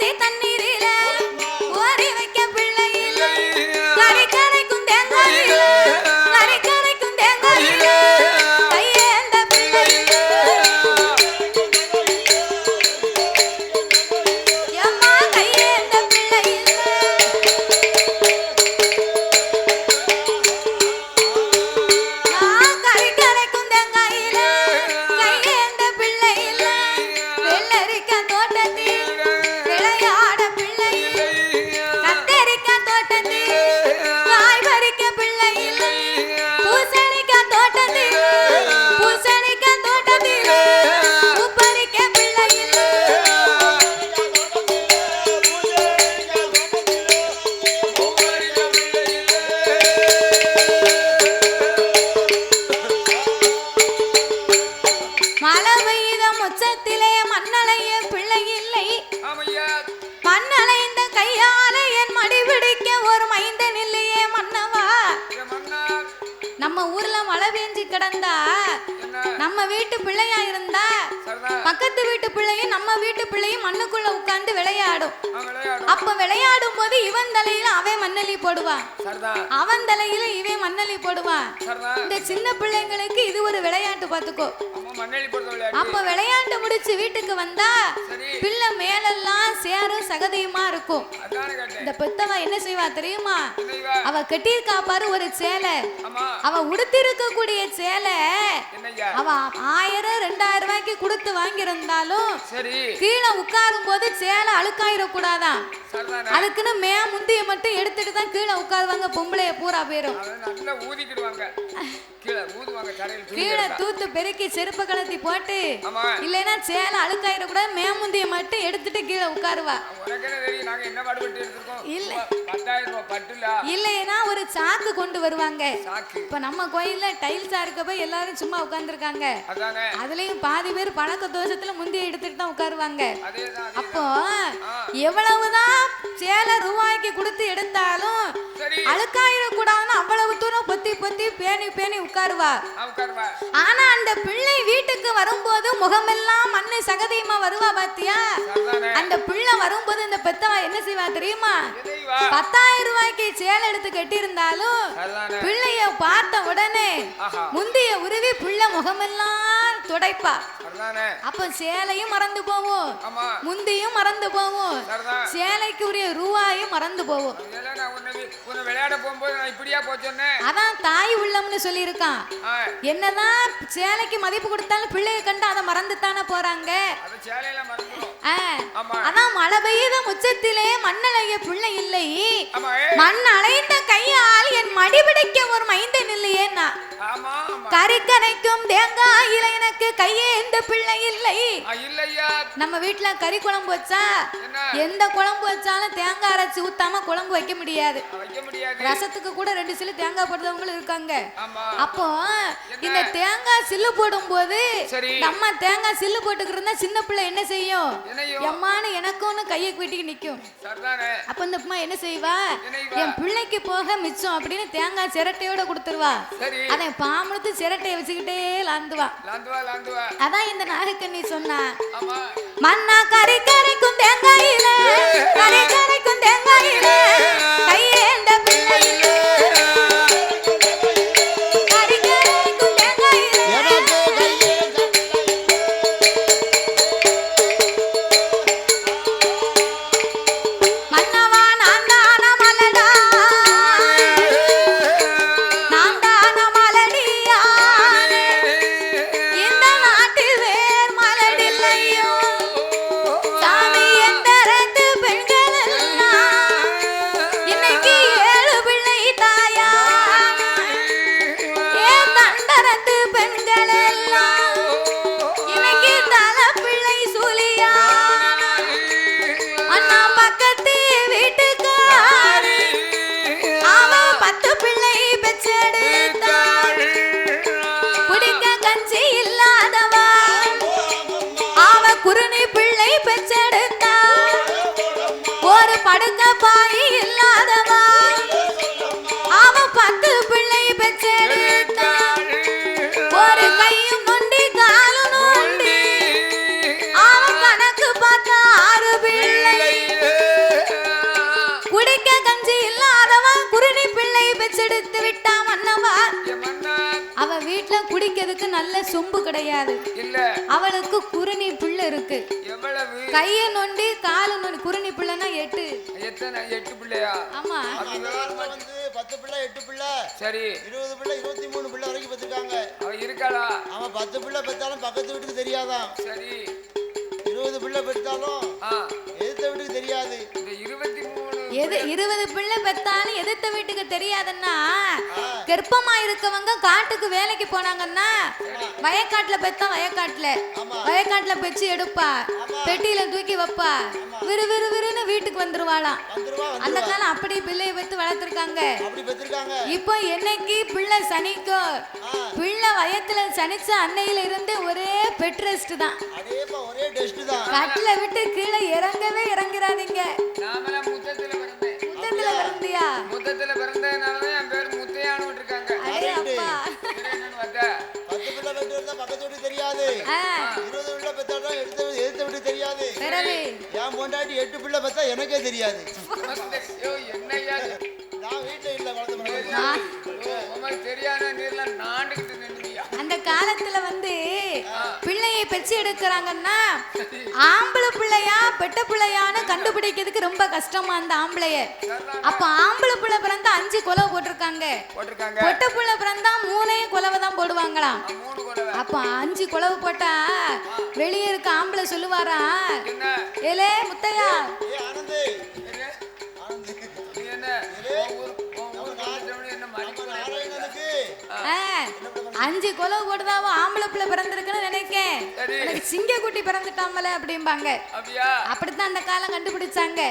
करते तन्ने சேரும் சகதியுமா இருக்கும். இந்த பெத்தவ என்ன செய்வா தெரியுமா? அவ கட்டியிருக்கா பாரு ஒரு சேலை. அவ உடுத்திருக்க கூடிய சேலை அவ ஆயிரம் ரெண்டாயிரம் ரூபாய்க்கு கொடுத்து வாங்கியிருந்தாலும் கீழே உட்காரும் போது சேலை அழுக்காயிடக் கூடாதான் சரிதானே? அதுக்குன்னு மே முந்திய மட்டும் எடுத்துட்டு தான் கீழே உட்காருவாங்க பொம்பளைய பூரா போயிரும் கீழே. தூத்து பெருக்கி செருப்பு கலத்தி போட்டு இல்லைன்னா சேலை அழுக்காயிடக்கூடாது மேமுந்திய மட்டும் எடுத்துட்டு கீழே உட்காருவா. இல்ல. இல்லைன்னா ஒரு சாக்கு கொண்டு வருவாங்க. இப்ப நம்ம கோயில்ல டைல்ஸா இருக்க போய் எல்லாரும் சும்மா உட்கார்ந்துருக்காங்க. அதுலயும் பாதி பேர் பழக்க தோஷத்துல முந்திய எடுத்துட்டு தான் உட்காருவாங்க. அப்போ எவ்வளவுதான் சேலை ரூபாய்க்கு கொடுத்து எடுத்தாலும் அழுக்காயிடக்கூடாதுன்னு அவ்வளவு பொத்தி பொத்தி பேணி பேணி உட்காருவா. ஆனா அந்த பிள்ளை வீட்டுக்கு வரும்போது முகமெல்லாம் மண்ணு சகதியுமா வருவா பாத்தியா? அந்த பிள்ளை வரும்போது இந்த பெத்தவா என்ன செய்வா தெரியுமா? பத்தாயிரம் ரூபாய்க்கு சேலை எடுத்து கட்டியிருந்தாலும் பிள்ளைய பார்த்த உடனே முந்திய உருவி பிள்ளை முகமெல்லாம் துடைப்பா. அப்ப சேலையும் மறந்து ஆமா. முந்தியும் மறந்து சரிதான் சேலைக்கு உரிய ரூபாயும் மறந்து விளையாட போகும்போது இப்படியா சொன்னேன்? அதான் தாய் உள்ளம்னு சொல்லியிருக்கான். ஆ, என்னதான் சேலைக்கு மதிப்பு கொடுத்தாலும் பிள்ளைய கண்டு அதை மறந்துத்தானே போறாங்க? அது சேலையெல்லாம் மறந்துடும் ஆ, ஆமா. அதான் மழை பெய்த முச்சத்திலே மண்ணலைய பிள்ளை இல்லை. மண் அலைந்த கையால் என் மடி பிடிக்க ஒரு மைந்தன் இல்லையேன்னா. ஆமா ஆமா. கறி எனக்கு கையேந்த பிள்ளை இல்லை. நம்ம வீட்டுல கறி குழம்பு வச்சா எந்த குழம்பு வச்சாலும் தேங்காய் அரைச்சி ஊத்தாம குழம்பு வைக்க முடியாது. ரசத்துக்கு கூட ரெண்டு சில்லு தேங்காய் போடுறவங்களும் இருக்காங்க. அப்போ இந்த தேங்காய் சில்லு போடும்போது சரி. நம்ம தேங்காய் சில்லு போட்டுக்கிட்டு இருந்தா சின்ன பிள்ளை என்ன செய்யும்? எம்மானு எனக்கும்னு கையை வெட்டிக்கு நிக்கும். அப்ப இந்த அம்மா என்ன செய்வா? என் பிள்ளைக்கு போக மிச்சம் அப்படின்னு தேங்காய் சிரட்டையோட கொடுத்துருவா. அதை பாம்பளுத்து சிரட்டையை வச்சுக்கிட்டே லாந்துவா அதான் இந்த நாகக்கண்ணி சொன்னா. மண்ணா கரை கரைக்கும் தேங்காயில படுக்க பாய் இல்லாதவா? அவன் பத்து பிள்ளை பெற்றெடுத்தாள். ஒரு கையும் நொண்டி காலும் நொண்டி. அவ கணக்கு பார்த்த ஆறு பிள்ளை. குடிக்க கஞ்சி இல்லாதவா? குருணி பிள்ளை பெற்றெடுத்து விட்டா மன்னவா? அவ வீட்ல குடிக்கிறதுக்கு நல்ல சொம்பு கிடையாது. அவளுக்கு குருணி பிள்ளை இருக்கு. கையை நொண்டி காலு நொண்டி குருணி பிள்ளைன்னா எட்டு. எத்தனை எட்டு பிள்ளையா? ஆமா. அந்த காலத்துல வந்து பத்து பிள்ளை எட்டு பிள்ளை. சரி. இருபது பிள்ளை இருபத்தி மூணு பிள்ளை வரைக்கும் பெற்றிருக்காங்க. அவ இருக்காளா? அவன் பத்து பிள்ளை பெற்றாலும் பக்கத்து வீட்டுக்கு தெரியாதான் சரி. இருபது பிள்ளை பெற்றாலும் ஆ. எதிர்த்த வீட்டுக்கு தெரியாது. எது இருபது பிள்ளை பெத்தாலும் எதிர்த்த வீட்டுக்கு தெரியாதுன்னா கர்ப்பமா இருக்கவங்க காட்டுக்கு வேலைக்கு போனாங்கன்னா வயக்காட்டுல பெத்தா வயக்காட்டுல வயக்காட்டுல பெச்சு எடுப்பா பெட்டியில தூக்கி வைப்பா விறு விறு விறுன்னு வீட்டுக்கு வந்துருவாளாம். வந்துருவா வந்து அந்த காலம் அப்படி பிள்ளைய பெத்து வளர்த்துருக்காங்க. இப்போ என்னைக்கு பிள்ளை சனிக்கோ. பிள்ளை வயத்துல சனிச்ச அன்னையில இருந்து ஒரே பெட் ரெஸ்ட் தான். கட்டில விட்டு கீழே இறங்கவே இறங்கிறாதீங்க முத்தத்துல பிறந்ததுனாலதான் என் பேர் முத்தையான்னு விட்டுருக்காங்க. என்னன்னு பார்த்தா பத்து பிள்ளை பெற்று இருந்தா பக்கத்து வீட்டுக்கு தெரியாது. இருபது பிள்ளை பெற்றாலும் எடுத்த எதிர்த்த வீட்டுக்கு தெரியாது. என் பொண்டாட்டி எட்டு பிள்ளை பெற்றா எனக்கே தெரியாது. உனக்கு ஐயோ, என்னய்யா இது? நான் வீட்டுல இல்ல உனக்கு தெரியாத நீர்ல நாண்டுகிட்டு அந்த காலத்துல வந்து பிள்ளையை பெச்சு எடுக்கிறாங்கன்னா ஆம்பளை பிள்ளையா பெட்ட பிள்ளையான்னு கண்டுபிடிக்கிறதுக்கு ரொம்ப கஷ்டமா அந்த ஆம்பளைய. அப்ப ஆம்பளை பிள்ளை பிறந்தா அஞ்சு குலவை போட்டிருக்காங்க. பொட்ட பிள்ளை பிறந்தா மூணே குலவை தான் போடுவாங்களாம். அப்ப அஞ்சு குலவு போட்டா வெளியே இருக்க ஆம்பளை சொல்லுவாரா? ஏலே முத்தையா அஞ்சு குலவு போட்டுதாவோ ஆம்பளை பிள்ளை பிறந்திருக்குன்னு நினைக்கேன். எனக்கு சிங்கக்குட்டி பிறந்துட்டாமல அப்படிம்பாங்க. அப்படித்தான் அந்த காலம் கண்டுபிடிச்சாங்க.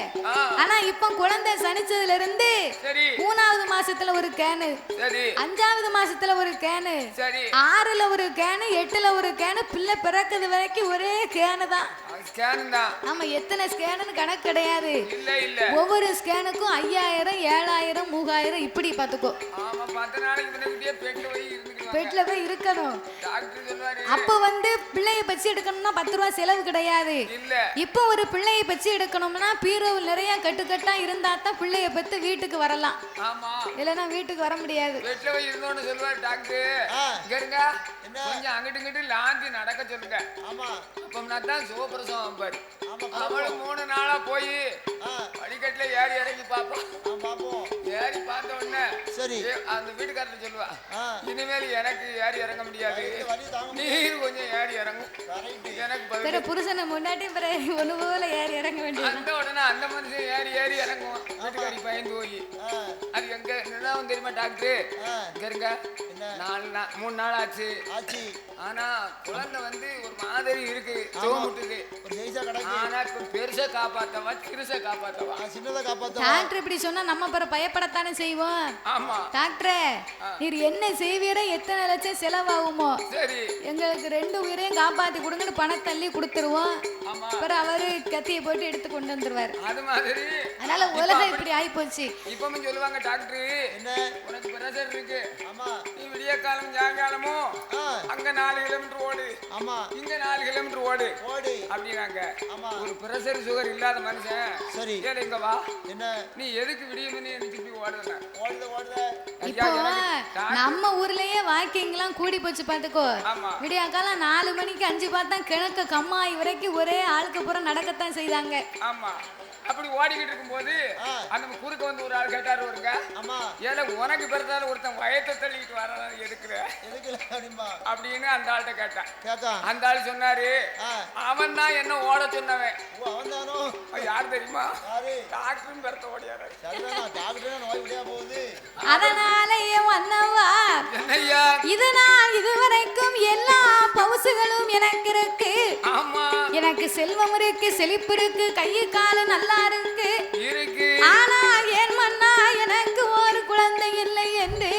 ஆனா இப்ப குழந்தை சனிச்சதுல இருந்து மூணாவது மாசத்துல ஒரு கேனு. அஞ்சாவது மாசத்துல ஒரு கேனு. ஆறுல ஒரு கேனு எட்டுல ஒரு கேனு பிள்ளை பிறக்கிறது வரைக்கும் ஒரே கேனு தான் ஸ்கேன் ஆமா எத்தனை ஸ்கேனுன்னு கணக்கு கிடையாது. ஒவ்வொரு ஸ்கேனுக்கும் ஐயாயிரம் ஏழாயிரம் மூவாயிரம் இப்படி பாத்துக்கோ பெட்ல போய் இருக்கணும். அப்ப வந்து பிள்ளைய பச்சு எடுக்கணும்னா பத்து ரூபா செலவு கிடையாது. இல்ல. இப்போ ஒரு பிள்ளையை பச்சு எடுக்கணும்னா பீரோவில் நிறைய கட்டுக்கட்டா இருந்தா தான் பிள்ளைய பத்து வீட்டுக்கு வரலாம். ஆமா. இல்லைன்னா வீட்டுக்கு வர முடியாது. கொஞ்சம் அங்கிட்டு இங்கிட்டு லாந்தி நடக்க சொல்லுங்க. ஆமா. அப்பம்னா தான் சிவபிரசவம் பாரு. ஆமா அவளும் மூணு நாளா போய் படிக்கட்டுல ஏறி இறங்கி பார்ப்போம் பாப்போம். ஏறி பார்த்த உடனே சரி. அந்த வீட்டுக்காரர் சொல்லுவா. இனிமேல் எனக்கு ஏறி இறங்க முடியாது. நீர் கொஞ்சம் ஏறி இறங்கும் எனக்கு பிற புருஷனை முன்னாடி பிற ஒன்று போல ஏறி இறங்க வேண்டியது அந்த உடனே அந்த மனுஷன் ஏறி ஏறி இறங்குவான். வீட்டுக்காரி பயந்து போய். அது எங்க என்னதான் தெரியுமா டாக்டர்? இங்க இருங்க. நாலு நாள் மூணு நாள் ஆச்சு. ஆச்சி. ஆனா குழந்தை வந்து ஒரு மாதிரி இருக்கு. கிடக்கு. ஆனா இப்ப பெருசா காப்பாத்தவா சிறுசா காப்பாத்தவா? சின்னதை காப்பாத்த டாக்டர் இப்படி சொன்னா நம்ம பிற பயப்படத்தானே செய்வோம். ஆமா. டாக்டரே நீர் என்ன செய்வீரோ எத்தனை லட்சம் செலவாகுமோ? சரி. எங்களுக்கு ரெண்டு உயிரையும் காப்பாத்தி கொடுங்கன்னு பணம் தள்ளி கொடுத்துருவோம். ஆமா. அப்புறம் அவரு கத்தியை போட்டு எடுத்து கொண்டு வந்துருவாரு. அது மாதிரி. அதனால உலகம் இப்படி ஆயிப்போச்சு. இப்பவும் சொல்லுவாங்க டாக்டர் என்ன? உனக்கு பிரஷர் இருக்கு. ஆமா. நீ விடிய காலம் சாயங்காலமும் அங்க நாலு கிலோமீட்டர் ஓடு. ஆமா. இங்க நாலு கிலோமீட்டர் ஓடு. ஓடு. அப்படின்னாங்க. ஆமா. ஒரு பிரஷர் சுகர் இல்லாத மனுஷன். சரி. ஏழை இங்க வா. என்ன? நீ எதுக்கு விடியும்னு எனக்கு இப்படி ஓடுறேன்? ஓடுத ஓடுத. நம்ம ஊர்லயே வாக்கிங்லாம் கூடி போச்சு பாத்துக்கோ ஆமா. விடியா காலம் நாலு மணிக்கு அஞ்சு பார்த்தா கிழக்க கம்மாய் வரைக்கும் ஒரே ஆளுக்கு புறம் நடக்கத்தான் செய்தாங்க. ஆமா. அப்படி ஓடிக்கிட்டு இருக்கும்போது. அந்த குறுக்க வந்து ஒரு ஆள் கேட்டாரு வருங்க ஆமா. ஏல உனக்கு பிறந்தாலும் ஒருத்தன் வயத்தை தள்ளிக்கிட்டு வரான் எதுக்குற? அப்படின்னு அந்த ஆள்கிட்ட கேட்டான். கேட்டான். அந்த ஆள் சொன்னாரு அவன் தான் என்ன ஓட சொன்னவன். யார் தெரியுமா? டாக்டரும் பெருத்த ஓடியாரு சரிதானா டாக்டர் நோய் இதனால் இதுவரைக்கும் எல்லா பவுசுகளும் எனக்கு இருக்கு. எனக்கு செல்வம் இருக்கு செழிப்பு இருக்கு கையு காலு நல்லா இருக்கு. ஆனா என் மன்னா எனக்கு ஒரு குழந்தை இல்லை என்று.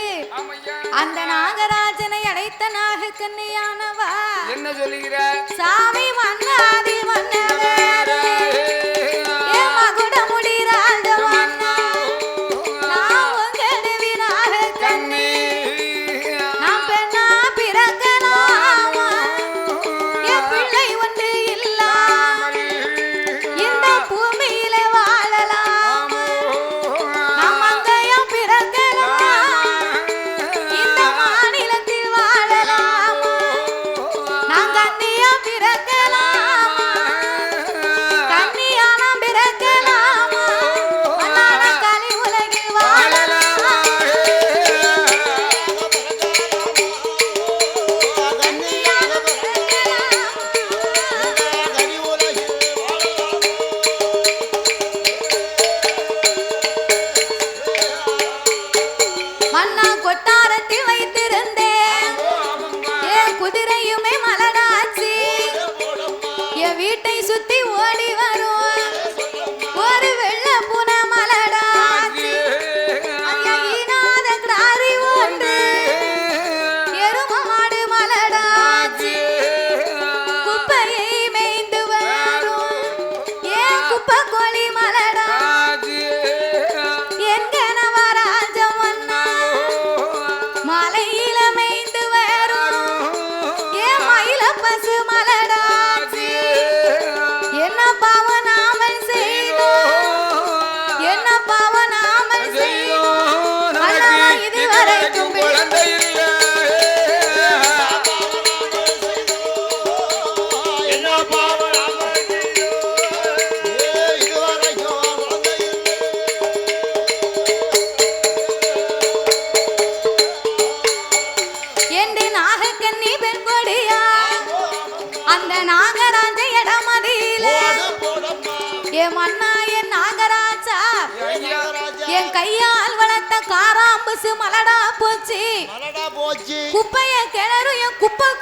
அந்த நாகராஜனை அழைத்த நாக கன்னியானவா என்ன சொல்லுகிற சாமி மன்னாதி மன்னவேரே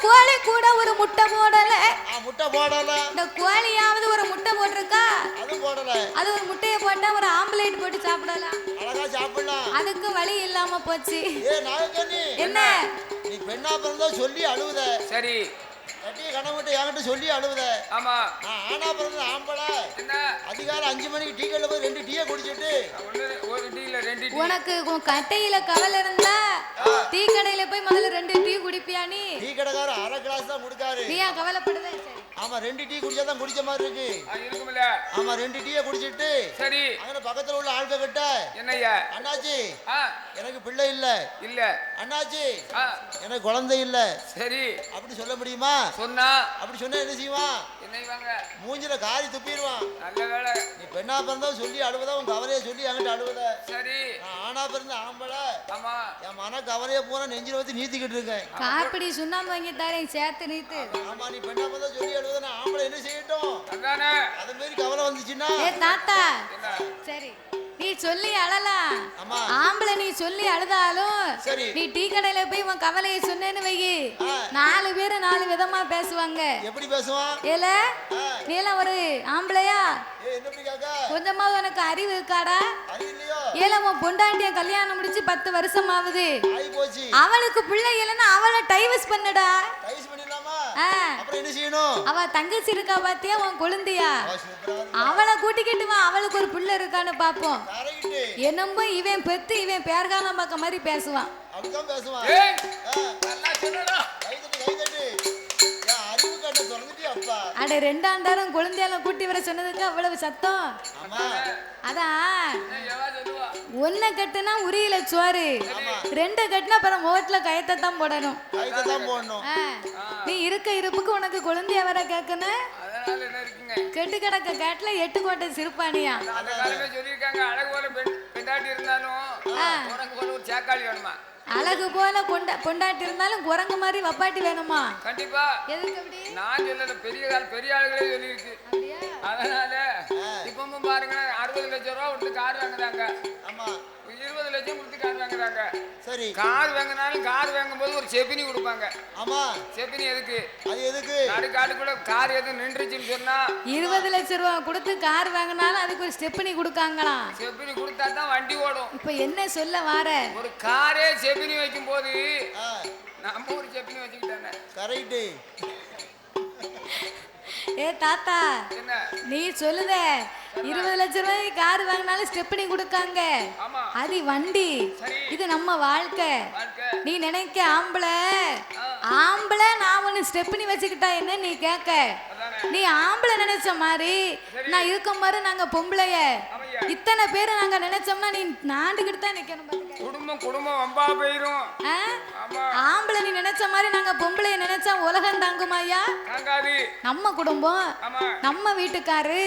கோழி கூட ஒரு முட்டை போடல. ஆ, முட்டை போடல. இந்த கோழியாவது ஒரு முட்டை போட்டிருக்கா? அது போடல. அது ஒரு முட்டையை போட்டா ஒரு ஆம்புலேட் போட்டு சாப்பிடலாம். அழகா சாப்பிடலாம். அதுக்கு வழி இல்லாம போச்சு. ஏ நாகக்கண்ணி என்ன? நீ பெண்ணா பிறந்தா சொல்லி அழுவுத. சரி. கட்டி கணவன்கிட்ட என்கிட்ட சொல்லி அழுவுத. ஆமா. நான் ஆனா பிறந்த ஆம்பளை. என்ன? அதிகாலை அஞ்சு மணிக்கு டீ கடையில் போய் ரெண்டு டீயை குடிச்சிட்டு. ஒரு டீ இல்ல ரெண்டு டீ. உனக்கு உன் கட்டையில கவலை இருந்தா டீ கடையில போய் முதல்ல ரெண்டு டீ குடிப்பியா நீ டீ கடைக்காரர் அரை கிளாஸ் தான் கொடுக்காரு நீ சரி. ஆமா ரெண்டு டீ குடிச்சா தான் குடிச்ச மாதிரி இருக்கு. ஆ, இருக்குமில்ல ஆமா ரெண்டு டீயை குடிச்சிட்டு சரி. அங்கே பக்கத்துல உள்ள ஆட்கள் கிட்ட என்னய்யா? அண்ணாச்சி எனக்கு பிள்ளை இல்ல. இல்ல. அண்ணாச்சி எனக்கு குழந்தை இல்ல. சரி. அப்படி சொல்ல முடியுமா? சொன்னா. அப்படி சொன்னா என்ன செய்வான் என்ன இவங்க மூஞ்சில காரி துப்பிடுவான். நல்ல வேலை நீ பெண்ணா பிறந்தா சொல்லி அழுவதா? உன் கவலையை சொல்லி என்கிட்ட அழுவத. சரி. நான் ஆனா பிறந்த ஆம்பளை. ஆமா. என் மன கவலையை பூரா நெஞ்சில வச்சு நீத்திக்கிட்டு இருக்கேன். காப்பிடி சுண்ணாம்பு வாங்கி தரேன் சேர்த்து நீத்து. ஆமா நீ பெண்ணா பிறந்தா சொல்லி அழுவத நான் ஆம்பளை என்ன செய்யட்டும்? அதானே. அது மாரி கவலை வந்துச்சுன்னா? ஏ தாத்தா. என்ன? சரி நீ சொல்லி அழலாம். ஆமா. ஆம்பளை நீ சொல்லி அழுதாலும் சரி. நீ டீ கடையில போய் உன் கவலையை சொன்னேன்னு வையி. ஆ. நாலு பேரு நாலு விதமா பேசுவாங்க. எப்படி பேசுவான்? ஏல ஆ. நீ எல்லாம் ஒரு ஆம்பளையா? கொஞ்சமாவது உனக்கு அறிவு இருக்காடா? அறிவு இல்லையோ ஏல உன் பொண்டாட்டிய கல்யாணம் முடிச்சு பத்து வருஷம் ஆகுது அவளுக்கு பிள்ளை இல்லைன்னா அவளை டைவர்ஸ் பண்ணுடா. அவ தங்கச்சி இருக்கா பாத்தியா உன் கொழுந்தியா. அவளை கூட்டிக்கிட்டு வா அவளுக்கு ஒரு பிள்ளை இருக்கான்னு பாப்போம். என்னமோ இவன் பெத்து இவன் பேர்காலம் பார்க்க மாதிரி பேசுவான். அட ரெண்டாண்டாரம் குழந்தையால கூட்டி வர சொன்னதுக்கு அவ்வளவு சத்தம். ஆமா. அதான் ஒன்ன கட்டுனா உரியில சோறு ரெண்டு கட்டுனா அப்புறம் முகத்துல கயத்தை தான் போடணும். நீ இருக்க இருப்புக்கு உனக்கு குழந்தைய வர கேட்கணும் அதனால என்ன இருக்குங்க? கெட்டு கிடக்க கேட்டுல எட்டு கோட்டை சிறுப்பானியா சொல்லியிருக்காங்க அழகு போல பெண் பெண்டாட்டி இருந்தாலும் ஒரு சேக்காளி வேணுமா? அழகு போல கொண்ட பொண்டாட்டி இருந்தாலும் குரங்கு மாதிரி வப்பாட்டி வேணுமா? கண்டிப்பா. எதுக்கு அப்படி? நான் சொல்லல பெரிய கால பெரிய ஆளுகளே சொல்லியிருக்கு. அப்படியா? அதனால இப்பவும் பாருங்க அறுபது லட்சம் ரூபா கொடுத்து கார் வாங்குறாங்க. ஆமா. இருபது லட்சம் கொடுத்து கார் வாங்குறாங்க. சரி. கார் வாங்கினாலும் கார் வாங்கும்போது ஒரு செப்பினி கொடுப்பாங்க. ஆமா. செப்பினி எதுக்கு? அது எதுக்கு? நடுக்காட்டுக்குள்ள கார் எதுவும் நின்றுச்சுன்னு சொன்னா இருபது லட்சம் ரூபா கொடுத்து கார் வாங்கினாலும் அதுக்கு ஒரு ஸ்டெப்னி கொடுக்காங்களாம். செப்பினி கொடுத்தா தான் வண்டி ஓடும். இப்ப என்ன சொல்ல வார? ஒரு காரே செப்பினி வைக்கும் போது நம்ம ஒரு செப்பினி வச்சுக்கிட்டானே கரெக்ட்டு. ஏ தாத்தா என்ன? நீ சொல்லுத. இருபது லட்சம் ரூபாய்க்கு கார் வாங்கினாலும் ஸ்டெப்னி கொடுக்காங்க. அது வண்டி. இது நம்ம வாழ்க்கை. நீ நினைக்க ஆம்பளை. ஆம்பளை நான் ஒன்று ஸ்டெப்னி வச்சுக்கிட்டா என்ன நீ கேட்க? நீ ஆம்பளை நினைச்ச மாதிரி நான் இருக்கும் பாரு நாங்க பொம்பளைய. இத்தனை பேரை நாங்க நினைச்சோம்னா நீ நாண்டுகிட்டு தான் நிக்கணும். குடும்பம் குடும்பம் வம்பா போயிரும். ஆம்பளை நீ நினைச்ச மாதிரி நாங்க பொம்பளைய நினைச்சா உலகம் தாங்குமாய்யா? தாங்காது. நம்ம குடும்பம் நம்ம வீட்டுக்காரு.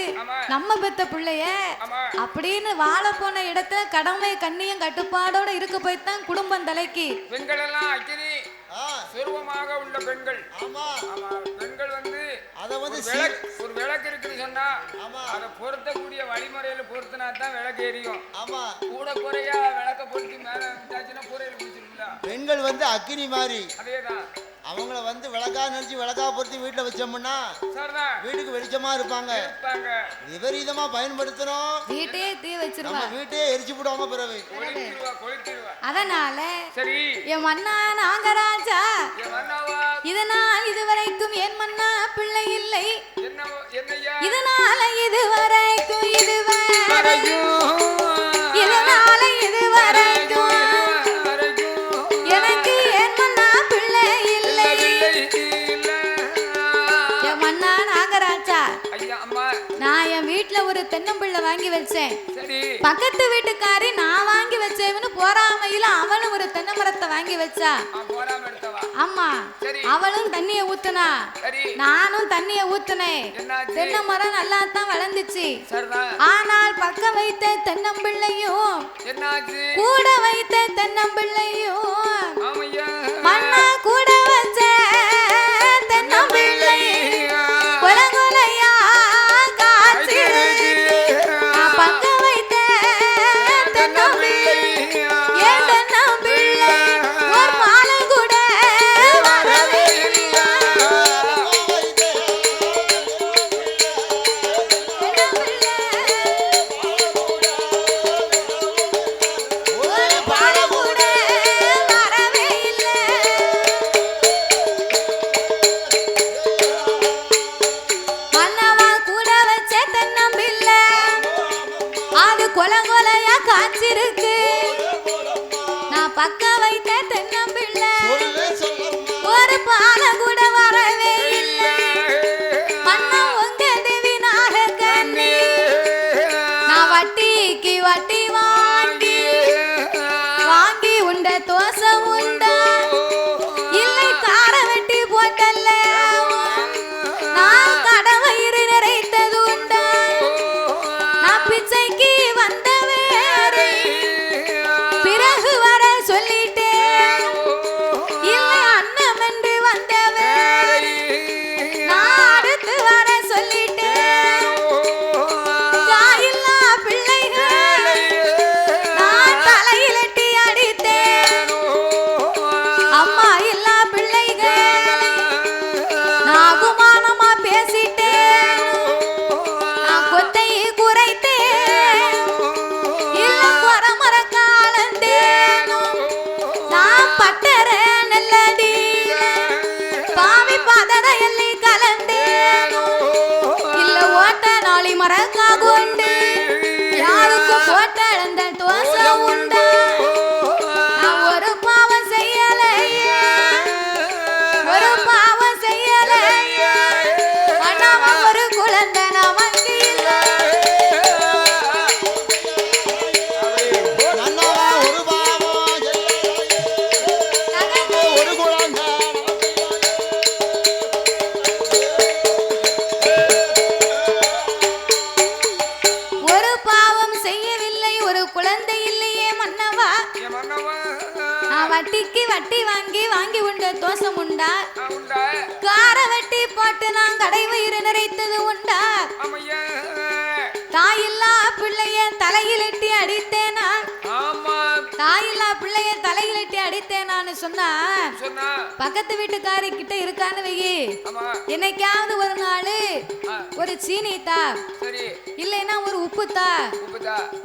நம்ம பெத்த பிள்ளைய ஆமா. அப்படின்னு வாழ போன இடத்துல கடமை கண்ணியம் கட்டுப்பாடோட இருக்க போய் தான் குடும்பம் தலைக்கு. பெண்கள் எல்லாம் அக்கினி ஆ. சொருவமாக உள்ள பெண்கள். ஆமா. ஆமா பெண்கள் வந்து அத வந்து ஒரு விளக்கு ஒரு விளக்கு இருக்குன்னு சொன்னா ஆமா. அதை பொருத்தக்கூடிய வழிமுறையில பொருத்தினா தான் விளக்கு எரியும். ஆமா. கூட குறையா விளக்க பொருத்தி மேல விட்டாச்சுன்னா கூரையில பிடிச்சிருக்குல்ல பெண்கள் வந்து அக்கினி மாதிரி அதேதான். அவங்கள வந்து விளக்கா நினைச்சு விளக்கா பொருத்தி வீட்டுல வச்சோம்னா சரிதான் வீட்டுக்கு வெளிச்சமா இருப்பாங்க. இருப்பாங்க. விபரீதமா பயன்படுத்தணும் வீட்டையே தீ வச்சிருவா. நம்ம வீட்டையே எரிச்சு போடாம பிறகு. கொளுத்திடுவா கொளுத்திடுவா. அதனால சரி. என் மன்னா நாகராஜா என் மன்னாவா? இதனால் இதுவரைக்கும் என் மன்னா பிள்ளை இல்லை. என்ன என்னையா? இதனால இதுவரைக்கும் இது தென்னம்பிள்ளை வாங்கி வச்சேன். பக்கத்து வீட்டுக்காரி நான் வாங்கி வச்சேன்னு போறாமையில அவளும் ஒரு தென்னை மரத்தை வாங்கி வச்சா. ஆமா. அவளும் தண்ணிய ஊத்துனா. நானும் தண்ணிய ஊத்துனேன்? தென்னை மரம் நல்லா தான் வளர்ந்துச்சு ஆனால் பக்கம் வைத்த தென்னம்பிள்ளையும் கூட வைத்த தென்னம்பிள்ளையும் மண்ணா கொல கொலையா காய்ச்சிருக்கு நான் பக்கம் வைத்த தென்னம்பிள்ளை ஒரு பாலை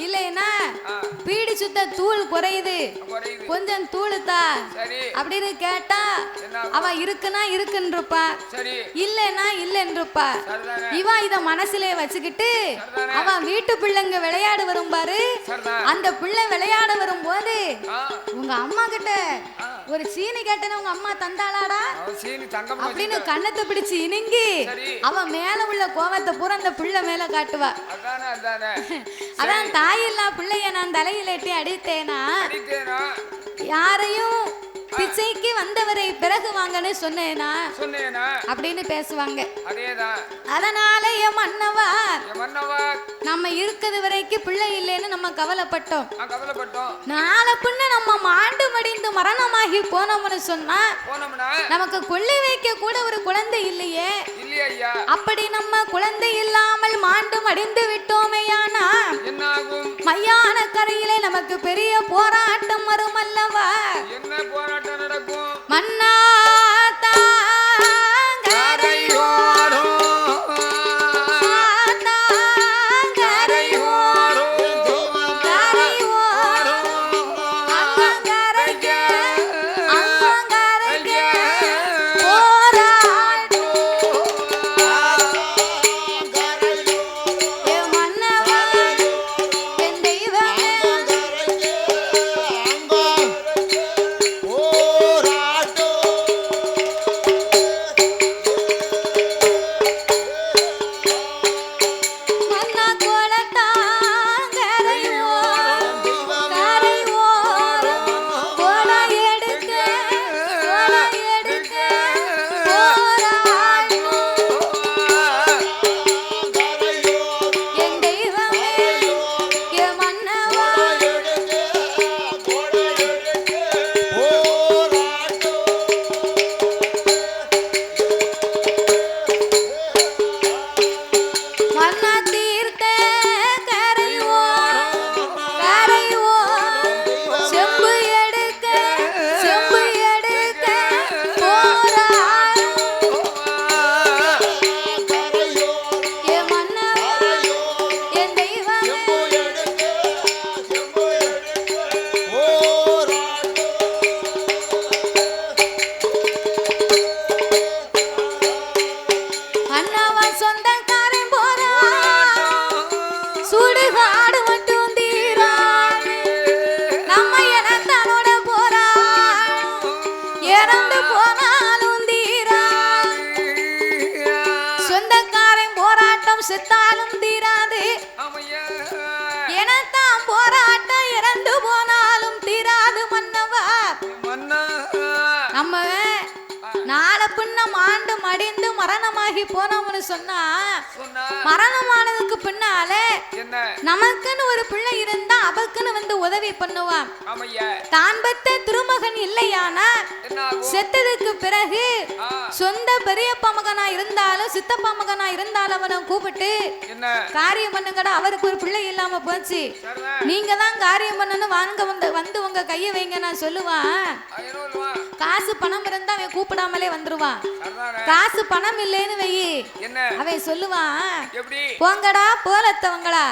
இல்லைன்னா பீடி சுத்த தூள் குறையுது. கொஞ்சம் தூள் தா சரி. அப்படின்னு கேட்டா என்ன அவ இருக்குன்னா இருக்குன்றப்பா. சரி. இல்லைன்னா இல்லைன்றப்பா. சரிதானே. இவ இத மனசுல வச்சுக்கிட்டு. அவன் வீட்டு பிள்ளைங்க விளையாட வரும் பாரு அந்த பிள்ளை விளையாட வரும்போது உங்க அம்மா கிட்ட. ஒரு சீனி கேட்டன உங்க அம்மா தந்தாளாடா? சீனி தங்கம் அப்படின்னு கண்ணத்தை பிடிச்சு இணுங்கி. அவன் மேல உள்ள கோவத்தை பூரா அந்த பிள்ளை மேல காட்டுவா. அதானே அதானே. அதான் தாயில்லா பிள்ளைய நான் தலையிலேட்டி அடித்தேனா? அடித்தேனா? யாரையும் பிச்சைக்கு வந்தவரை பிறகு வாங்கன்னு சொன்னேனா? சொன்னேனா? அப்படின்னு பேசுவாங்க. அதேதான் அதனால என் மன்னவா நம்ம இருக்கிறது வரைக்கும் பிள்ளை இல்லைன்னு நம்ம கவலைப்பட்டோம். கவலைப்பட்டோம். நாளை பின்ன நம்ம மாண்டு மடிந்து மரணமாகி போனோம்னு சொன்னா நமக்கு கொள்ளி வைக்க கூட ஒரு குழந்தை இல்லையே. அப்படி நம்ம குழந்தை இல்லாமல் மாண்டு மடிந்து விட்டோமேயானா மையான கரையிலே நமக்கு பெரிய போராட்டம் வரும் அல்லவா என்ன போராட்டம் நடக்கும்? மன்னாத்தாங்கரையோ, பின்ன மாண்டு மடிந்து மரணமாகி போனோம்னு சொன்னா மரணமானதுக்கு பின்னாலே நமக்குன்னு ஒரு பிள்ளை இருந்தா அவக்குன்னு வந்து உதவி பண்ணுவான். தான் பெத்த திருமகன் இல்லையானா செத்ததுக்கு பிறகு சொந்த பெரியப்பா மகனா இருந்தாலும் சித்தப்பா மகனா இருந்தாலும் அவனை கூப்பிட்டு காரியம் பண்ணுங்கடா அவருக்கு ஒரு பிள்ளை இல்லாம போச்சு. நீங்க தான் காரியம் பண்ணணும் வாங்க வந்து வந்து உங்க கையை வைங்க நான் சொல்லுவான். காசு பணம் இருந்தா அவன் கூப்பிடாமலே வந்துருவான். காசு பணம் இல்லைன்னு வை என்ன? அவன் சொல்லுவான் போங்கடா போலத்தவங்களா.